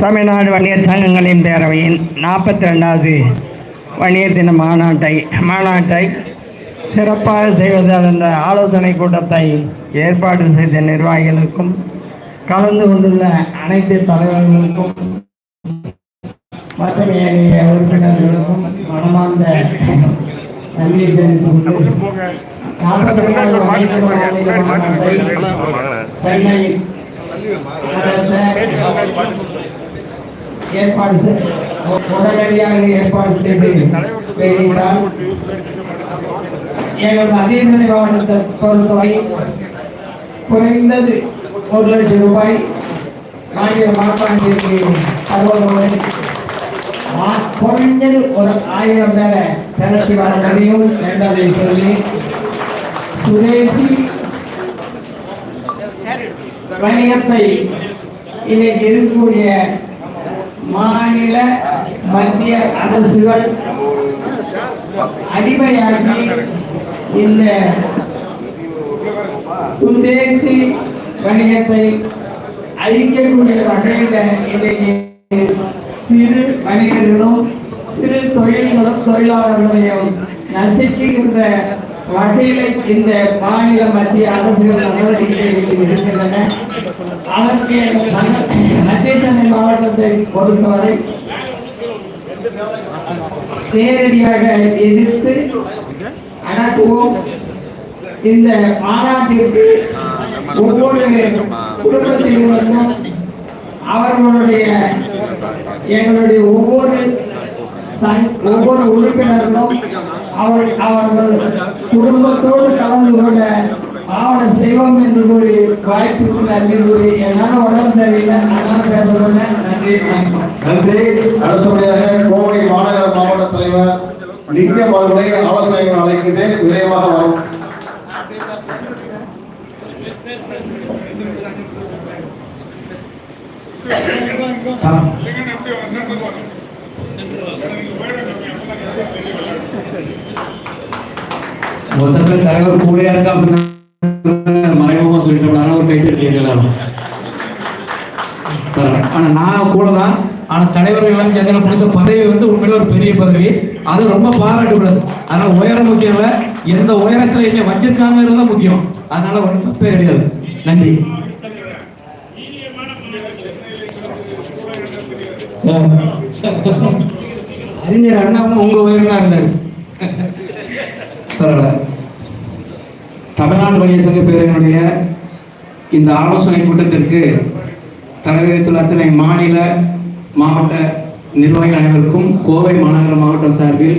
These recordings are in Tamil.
தமிழ்நாடு வணிகர் சங்கங்களின் பேரவையின் நாற்பத்தி ரெண்டாவது வணிகர் தின மாநாட்டை மாநாட்டை சிறப்பாக செய்வது என்ற ஆலோசனை கூட்டத்தை ஏற்பாடு செய்த நிர்வாகிகளுக்கும் கலந்து கொண்டுள்ள அனைத்து தலைவர்களுக்கும் மற்றும் ஏனைய உறுப்பினர்களுக்கும் மனமார்ந்த நன்றி தெரிவித்துக் கொண்டு சென்னை ஏற்பாடு உடனடியாக ஏற்பாடு செய்து வெளியிட்டார் எங்கள் அதீசனை மாவட்டத்தை பொறுத்தவரை குறைந்தது ஒரு லட்சம் ரூபாய் மாநில மனப்பாண்டிற்கு தருவதோடு குறைஞ்சது ஒரு ஆயிரம் பேரை திரட்டி வர முடியும் என்றதை சொல்லி சுதேசி வணிகத்தை இன்னைக்கு இருக்கக்கூடிய மாநில மத்திய அரசுகள் அடிமையாகி இந்த சுதேசி வணிகத்தை அழிக்கக்கூடிய வகையில் இன்னைக்கு சிறு வணிகர்களும் சிறு தொழில்களும் தொழிலாளர்களையும் நசுக்குகின்ற வகையில் இந்த மாநில மத்திய அரசுகள் நடவடிக்கைகள் இருக்கின்றன அதற்கு மத்திய சென்னை மாவட்டத்தை பொறுத்தவரை நேரடியாக எதிர்த்து அடக்குவோம். இந்த மாநாட்டிற்கு ஒவ்வொரு குடும்பத்திலிருந்தும் அவர்களுடைய எங்களுடைய ஒவ்வொரு ஒவ்வொரு உறுப்பினர்களும் அவர் அவர்கள் குடும்பத்தோடு கலந்து கொள்ள ஆவணம் செய்வோம் என்று கூறி வாய்ப்புக்கு நன்றி கூறி என்னால் உடம்பு சரியில்லை. அதனால பேச சொன்னேன் நன்றி நன்றி. அடுத்தபடியாக கோவை மாநகர மாவட்ட தலைவர் லிங்கம் அவர்களை ஆலோசனைகள் அழைக்கின்றேன். விரைவாக வரும். மொத்தத்தில் தலைவர் கூடையா இருக்கா அப்படின்னா மறைமுகமா சொல்லிட்டு ஒரு கைத்தட்டி எல்லாரும். ஆனா நான் கூட தான் ஆனா தலைவர்கள் எல்லாம் சேர்ந்து கொடுத்த பதவி வந்து உண்மையில ஒரு பெரிய பதவி. அது ரொம்ப பாராட்டக்கூடாது அதனால உயரம் முக்கியம் இல்ல. எந்த உயரத்துல இங்க வச்சிருக்காங்க தான் முக்கியம். அதனால ஒன்றும் தப்பே கிடையாது. நன்றி. அறிஞர் அண்ணாவும் உங்க உயரம் தான் இருந்தாரு. தரலை. தமிழ்நாடு வணிக சங்க பேரவையினுடைய இந்த ஆலோசனை கூட்டத்திற்கு தலைமையேற்றுள்ள அத்தனை மாநில மாவட்ட நிர்வாகிகள் அனைவருக்கும் கோவை மாநகர மாவட்டம் சார்பில்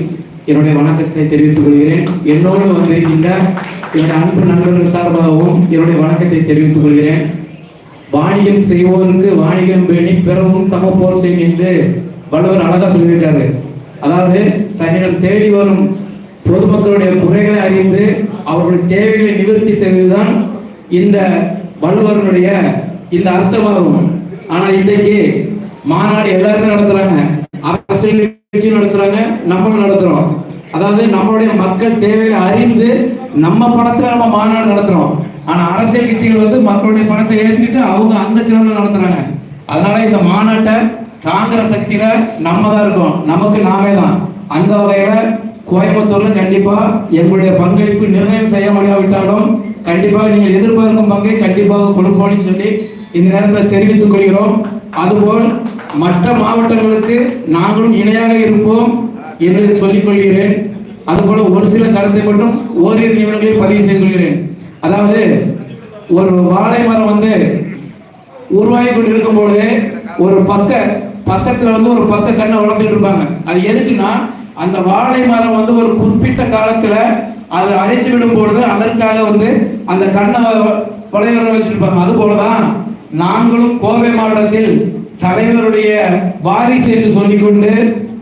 என்னுடைய வணக்கத்தை தெரிவித்துக் கொள்கிறேன். என்னோடு வந்திருக்கின்ற என்னுடைய அன்பு நண்பர்கள் சார்பாகவும் என்னுடைய வணக்கத்தை தெரிவித்துக் கொள்கிறேன். வாணிகம் செய்வோருக்கு வாணிகம் பேணி பிறவும் தமப்போர் செய்யும் என்று வள்ளுவர் அழகா சொல்லியிருக்காரு. அதாவது தன்னிடம் தேடி வரும் பொதுமக்களுடைய குறைகளை அறிந்து அவர்களுடைய தேவைகளை நிவர்த்தி செய்வதுதான் இந்த வள்ளுவருடைய இந்த அர்த்தமாகும். ஆனால் இன்றைக்கு மாநாடு எல்லாருமே நடத்துறாங்க. அரசியல் கட்சியும் நடத்துறாங்க. நம்மளும் நடத்துறோம். அதாவது நம்மளுடைய மக்கள் தேவைகளை அறிந்து நம்ம பணத்துல நம்ம மாநாடு நடத்துறோம். ஆனா அரசியல் கட்சிகள் வந்து மக்களுடைய பணத்தை ஏற்றிட்டு அவங்க அந்த சிறந்த நடத்துறாங்க. அதனால இந்த மாநாட்டை தாங்குற சக்தியில நம்ம தான் இருக்கோம். நமக்கு நாமே தான் அந்த வகையில கோயம்புத்தூர்ல கண்டிப்பா எங்களுடைய பங்களிப்பு நிர்ணயம் செய்ய முடியாவிட்டாலும் கண்டிப்பாக நீங்கள் எதிர்பார்க்கும் பங்கை கண்டிப்பாக கொடுப்போம்னு சொல்லி இந்த நேரத்தில் தெரிவித்துக் கொள்கிறோம். அதுபோல் மற்ற மாவட்டங்களுக்கு நாங்களும் இணையாக இருப்போம் என்று சொல்லிக் கொள்கிறேன். அதுபோல ஒரு சில கருத்தை மட்டும் ஓரிரு நிமிடங்களில் பதிவு செய்து கொள்கிறேன். அதாவது ஒரு வாழை மரம் வந்து உருவாகி கொண்டு இருக்கும் பொழுது ஒரு பக்க பக்கத்துல வந்து ஒரு பக்க கண்ணை வளர்த்துட்டு இருப்பாங்க. அது எதுக்குன்னா அந்த வாழை மரம் வந்து ஒரு குறிப்பிட்ட காலத்துல அது அடைத்து விடும் பொழுது அதற்காக வந்து அந்த கண்ணை வளைவர வச்சிருப்பாங்க அது போலதான் நாங்களும் கோவை மாவட்டத்தில் தலைவருடைய வாரிசு என்று சொல்லிக்கொண்டு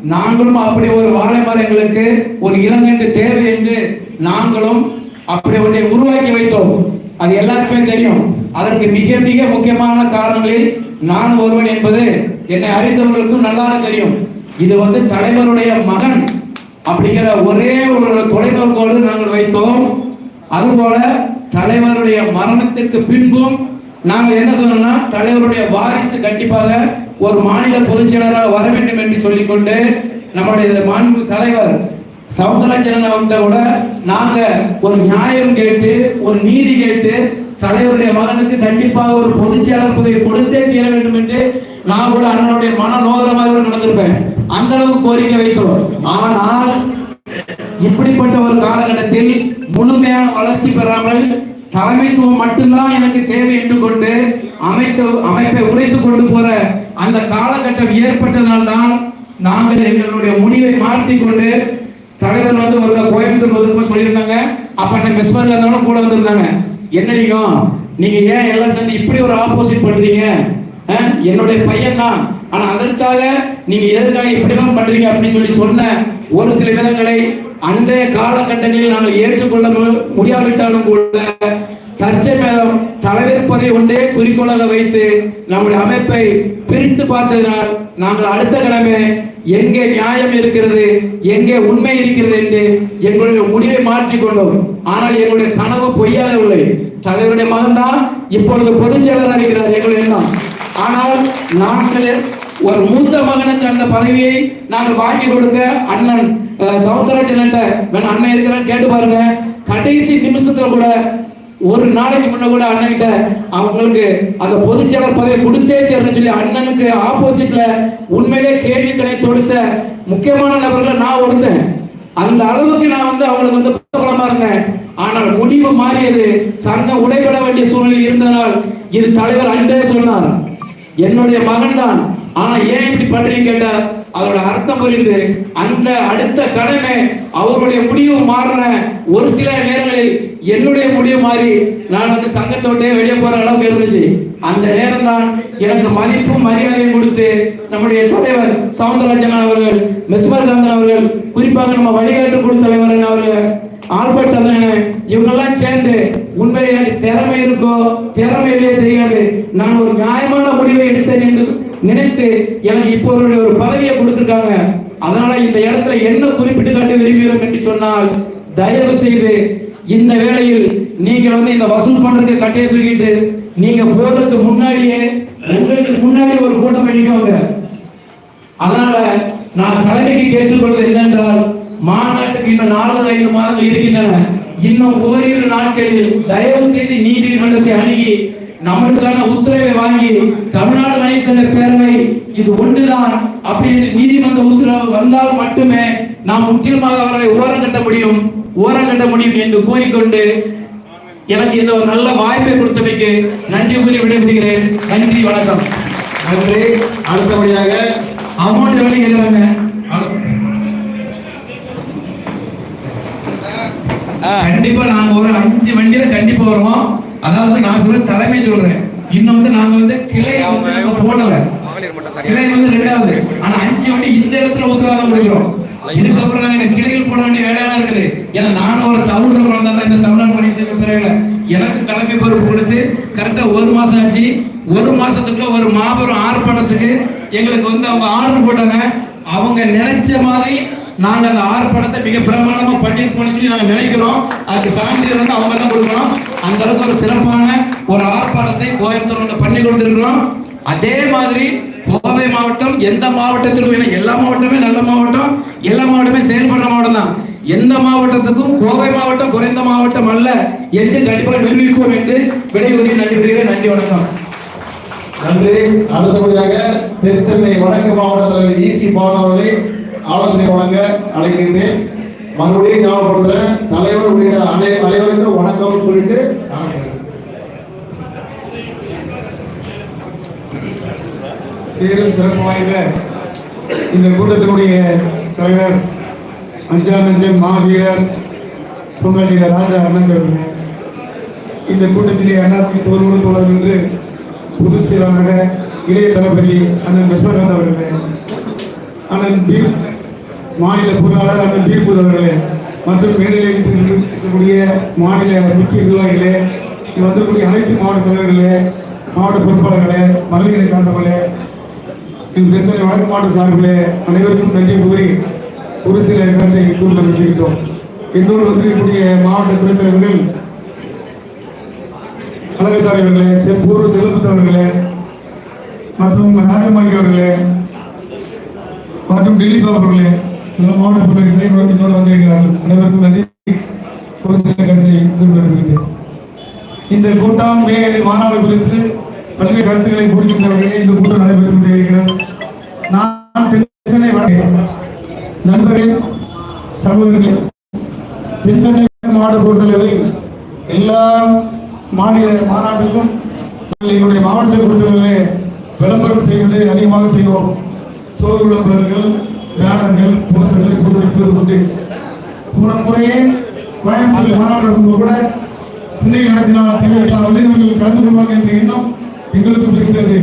நாங்களும் அப்படி ஒரு வாழை மரம் எங்களுக்கு ஒரு இளங்கன்று தேவை என்று நாங்களும் அப்படி ஒன்றை உருவாக்கி வைத்தோம். அது எல்லாருக்குமே தெரியும். அதற்கு மிக மிக முக்கியமான காரணங்களில் நான் ஒருவன் என்பது என்னை அறிந்தவர்களுக்கும் நல்லாக தெரியும். இது வந்து தலைவருடைய மகன் அப்படிங்கிற ஒரே ஒரு தொலைநோக்கோடு நாங்கள் வைத்தோம். அதுபோல தலைவருடைய மரணத்திற்கு பின்பும் நாங்கள் என்ன சொன்னோம்னா தலைவருடைய வாரிசு கண்டிப்பாக ஒரு மாநில பொதுச் செயலராக வர வேண்டும் என்று சொல்லிக்கொண்டு நம்முடைய மாண்பு தலைவர் சவுந்தரராஜன் அவர்கிட்ட கூட நாங்க ஒரு நியாயம் கேட்டு ஒரு நீதி கேட்டு தலைவருடைய மகனுக்கு கண்டிப்பாக ஒரு பொதுச் செயலர் பதவி கொடுத்தே தீர வேண்டும் என்று நான் கூட அண்ணனுடைய மன நோகிற மாதிரி கூட நடந்திருப்பேன். அந்த அளவு கோரிக்கை வைத்தோம். ஆனால் இப்படிப்பட்ட ஒரு காலகட்டத்தில் முழுமையான வளர்ச்சி பெறாமல் தலைமைத்துவம் மட்டும்தான் எனக்கு தேவை என்று கொண்டு அமைத்து அமைப்பை உடைத்து கொண்டு போற அந்த காலகட்டம் ஏற்பட்டதால்தான் நாங்கள் எங்களுடைய முடிவை மாற்றி கொண்டு தலைவர் வந்து ஒரு கோயம்புத்தூர் வந்து சொல்லியிருந்தாங்க. அப்ப அந்த மெஸ்மர்ல இருந்தாலும் கூட வந்திருந்தாங்க. என்ன நீங்க? நீங்க ஏன் எல்லாம் சேர்ந்து இப்படி ஒரு ஆப்போசிட் பண்றீங்க? என்னுடைய பையன் தான். ஆனா அதற்காக நீங்க எதற்காக இப்படிலாம் பண்றீங்க அப்படின்னு சொல்லி சொன்ன ஒரு சில விதங்களை அன்றைய காலகட்டங்களில் நாங்கள் ஏற்றுக்கொள்ள முடியாவிட்டாலும் கூட தற்சமயம் தலைவர் ஒன்றே குறிக்கோளாக வைத்து நம்முடைய அமைப்பை பிரித்து பார்த்ததினால் நாங்கள் அடுத்த கடமை எங்கே நியாயம் இருக்கிறது எங்கே உண்மை இருக்கிறது என்று எங்களுடைய முடிவை மாற்றிக்கொண்டோம் ஆனால் எங்களுடைய கனவு பொய்யாகவில்லை தலைவருடைய மகன்தான் இப்பொழுது பொதுச் செயலர் இருக்கிறார் எங்களுடைய எண்ணம். ஆனால் நாங்கள் ஒரு மூத்த மகனுக்கு அந்த பதவியை நாங்கள் வாங்கி கொடுக்க அண்ணன் சவுந்தரராஜன் அண்ணன் இருக்கிறான்னு கேட்டு பாருங்க. கடைசி நிமிஷத்துல கூட ஒரு நாளைக்கு முன்ன கூட அண்ணன் கிட்ட அவங்களுக்கு அந்த பொதுச்செயலர் பதவி கொடுத்தே தேர்ன்னு சொல்லி அண்ணனுக்கு ஆப்போசிட்ல உண்மையிலே கேள்வி கடை தொடுத்த முக்கியமான நபர்களை நான் ஒருத்தன். அந்த அளவுக்கு நான் வந்து அவங்களுக்கு வந்து பலமா இருந்தேன். ஆனால் முடிவு மாறியது சங்கம் உடைபட வேண்டிய சூழ்நிலை இருந்ததால் இது தலைவர் அன்றே சொன்னார். என்னுடைய மகன் தான் ஆனா ஏன் இப்படி பண்றீங்க கேட்டா அதோட அர்த்தம் புரிந்து. அந்த அடுத்த கடமை அவருடைய முடிவு மாறின ஒரு சில நேரங்களில் என்னுடைய முடிவு மாறி நான் வந்து சங்கத்தோட்டே வெளியே போற அளவுக்கு இருந்துச்சு. அந்த நேரம் தான் எனக்கு மதிப்பும் மரியாதையும் கொடுத்து நம்முடைய தலைவர் சவுந்தரராஜன் அவர்கள் மெஸ்மர் காந்தன் அவர்கள் குறிப்பாக நம்ம வழிகாட்டு குழு தலைவர் அவர்கள் ஆல்பர்ட் அண்ணன் இவங்கெல்லாம் சேர்ந்து உண்மையிலே எனக்கு திறமை இருக்கோ திறமை இல்லையோ தெரியாது. நான் ஒரு நியாயமான முடிவை எடுத்தேன் என்று நினைத்து எனக்கு இப்போ ஒரு பதவியை கொடுத்திருக்காங்க. அதனால இந்த இடத்துல என்ன குறிப்பிட்டு காட்ட விரும்புகிறோம் என்று சொன்னால் தயவு செய்து இந்த வேளையில் நீங்கள் வந்து இந்த வசூல் பண்றதுக்கு கட்டையை தூக்கிட்டு நீங்க போறதுக்கு முன்னாடியே உங்களுக்கு முன்னாடி ஒரு கூட்டம் பண்ணிக்கோங்க. அதனால நான் தலைமைக்கு கேட்டுக்கொள்வது என்னென்றால் மாநாட்டுக்கு இன்னும் நாலு ஐந்து மாதங்கள் இருக்கின்றன. இன்னும் ஓரிரு நாட்களில் தயவு செய்து நீதிமன்றத்தை அணுகி நம்மளுக்கான உத்தரவை வாங்கி தமிழ்நாடு மனித பேரவை இது ஒன்றுதான். அப்படின்னு நீதிமன்ற உத்தரவு வந்தால் மட்டுமே நாம் முற்றிலுமாக அவர்களை ஓரம் கட்ட முடியும். ஓரம் கட்ட முடியும் என்று கூறிக்கொண்டு எனக்கு இந்த ஒரு நல்ல வாய்ப்பை கொடுத்தமைக்கு நன்றி கூறி விடைபெறுகிறேன். நன்றி வணக்கம். நன்றி. அடுத்தபடியாக அமௌண்ட் எவ்வளவு கேட்குறாங்க? கண்டிப்பா நாங்க ஒரு அஞ்சு வண்டியில கண்டிப்பா வருவோம். அதாவது நான் சொல்ற தலைமை சொல்றேன். இன்னும் வந்து நாங்க வந்து கிளை போடல. கிளை வந்து ரெண்டாவது. ஆனா அஞ்சு வண்டி இந்த இடத்துல உத்தரவாதம் கொடுக்கிறோம். இதுக்கப்புறம் நாங்க கிளைகள் போட வேண்டிய வேலையெல்லாம் இருக்குது. ஏன்னா நானும் ஒரு தமிழ் வந்தா தான். இந்த தமிழ்நாடு பணி செய்த பிறகு எனக்கு தலைமை பொறுப்பு கொடுத்து கரெக்டா ஒரு மாசம் ஆச்சு. ஒரு மாசத்துக்குள்ள ஒரு மாபெரும் ஆர்ப்பாட்டத்துக்கு எங்களுக்கு வந்து அவங்க ஆர்டர் போட்டாங்க. அவங்க நினைச்ச மாதிரி நாங்க அந்த ஆர்ப்பாட்டத்தை மிக பிரமாண்டமா பண்ணிருப்போம்னு சொல்லி நாங்க நினைக்கிறோம். அதுக்கு சான்றிதழ் வந்து அவங்க தான் கொடுக்கணும். அந்த அளவுக்கு ஒரு சிறப்பான ஒரு ஆர்ப்பாட்டத்தை கோயம்புத்தூர் பண்ணி கொடுத்துருக்கிறோம். அதே மாதிரி கோவை மாவட்டம் எந்த மாவட்டத்திற்கும் ஏன்னா எல்லா மாவட்டமே நல்ல மாவட்டம் எல்லா மாவட்டமே செயல்படுற மாவட்டம் தான். எந்த மாவட்டத்துக்கும் கோவை மாவட்டம் குறைந்த மாவட்டம் அல்ல என்று கண்டிப்பாக நிரூபிப்போம் என்று விடைபெறுகிறேன். நன்றி பெறுகிறேன். நன்றி வணக்கம். நன்றி. அடுத்தபடியாக தென்சென்னை வடக்கு மாவட்ட தலைவர் இசி பவன் ஆலோசனை வழங்க அழைக்கின்றேன். மறுபடியும் ஞாபகப்படுத்துறேன். தலைவர் உள்ளிட்ட அனை அனைவருக்கும் வணக்கம் சொல்லிட்டு சீரும் சிறப்பு வாய்ந்த இந்த கூட்டத்தினுடைய தலைவர் அஞ்சாம் நஞ்சம் மாவீரர் சுங்கலிட ராஜா அண்ணாச்சாரிங்க இந்த கூட்டத்திலே அண்ணாச்சி தோல்வோடு தோழர் என்று பொதுச் செயலாளராக இளைய தளபதி அண்ணன் விஸ்வநாத் அவர்களே அண்ணன் பீர் மாநில பொருளாளர் அண்ணன் பீர்பூர் அவர்களே மற்றும் மேல்நிலையத்தில் இருக்கக்கூடிய மாநில முக்கிய நிர்வாகிகளே வந்துக்கூடிய அனைத்து மாவட்ட தலைவர்களே மாவட்ட பொறுப்பாளர்களே மகளிரை சார்ந்தவர்களே இந்த திருச்சென்னை வடக்கு மாவட்ட சார்பிலே அனைவருக்கும் நன்றி கூறி ஒரு சில கருத்தை கூற விரும்புகின்றோம் என்னோடு வந்திருக்கக்கூடிய மாவட்ட துணைத் தலைவர்கள் அழகசாமி அவர்களே செ- பூர்வ அவர்களே மற்றும் ராஜமாணிக்க அவர்களே மற்றும் டெல்லி பாபர்களே எல்லா மாவட்ட பொருட்களை என்னோடு வந்திருக்கிறார்கள். அனைவருக்கும் நன்றி. ஒரு சில கருத்தை குறிப்பிட்டிருக்கிறேன் இந்த கூட்டம் மேலே மாநாடு குறித்து பல்வேறு கருத்துக்களை கூறுகின்றவர்களே இந்த கூட்டம் நடைபெற்று மாநில மாநாட்டுக்கும் எங்களுடைய மாவட்ட பொறுத்தவரை விளம்பரம் செய்வதை அதிகமாக செய்வோம். சோறு விளம்பரங்கள் பேனர்கள் போஸ்டர்களை புதுப்பிப்பது உண்டு போன முறையே கோயம்புத்தூர் மாநாடு கூட சின்னை நடத்தினால் எல்லா வல்லுநர்கள் கலந்து கொள்வார்கள் என்ற எண்ணம் எங்களுக்கு இருக்கிறது